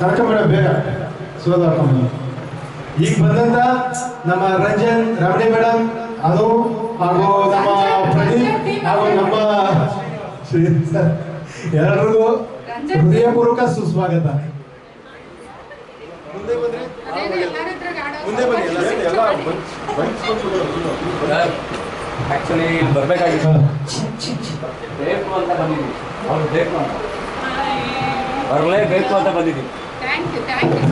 ಕರ್ಕೊಂಬೇಡ ಬೇಗ ಸುಗಂಧ ಈಗ ಬಂದಂತ ನಮ್ಮ ರಂಜನ್ ರಮಣಿ ಮೇಡಮ್ ಅದು ಹಾಗೂ ನಮ್ಮ ಪ್ರದೀಪ್ ಹಾಗೂ ನಮ್ಮ ಎಲ್ಲರಿಗೂ ಹೃದಯಪೂರ್ವಕ ಸುಸ್ವಾಗತ. ಮುಂದೆ ಬಂದ್ರೆ? ಮುಂದೆ ಬನ್ನಿ ಎಲ್ಲ ಆಕ್ಚುಲಿ ಬರ್ಬೇಕಾಗಿತ್ತು. ಬೇಕು ಅಂತ ಬಂದಿದ್ದೀವಿ ಅವ್ರು ಬೇಕು ಅಂತ. और ले बेस्ट होता थी थैंक यू थैंक यू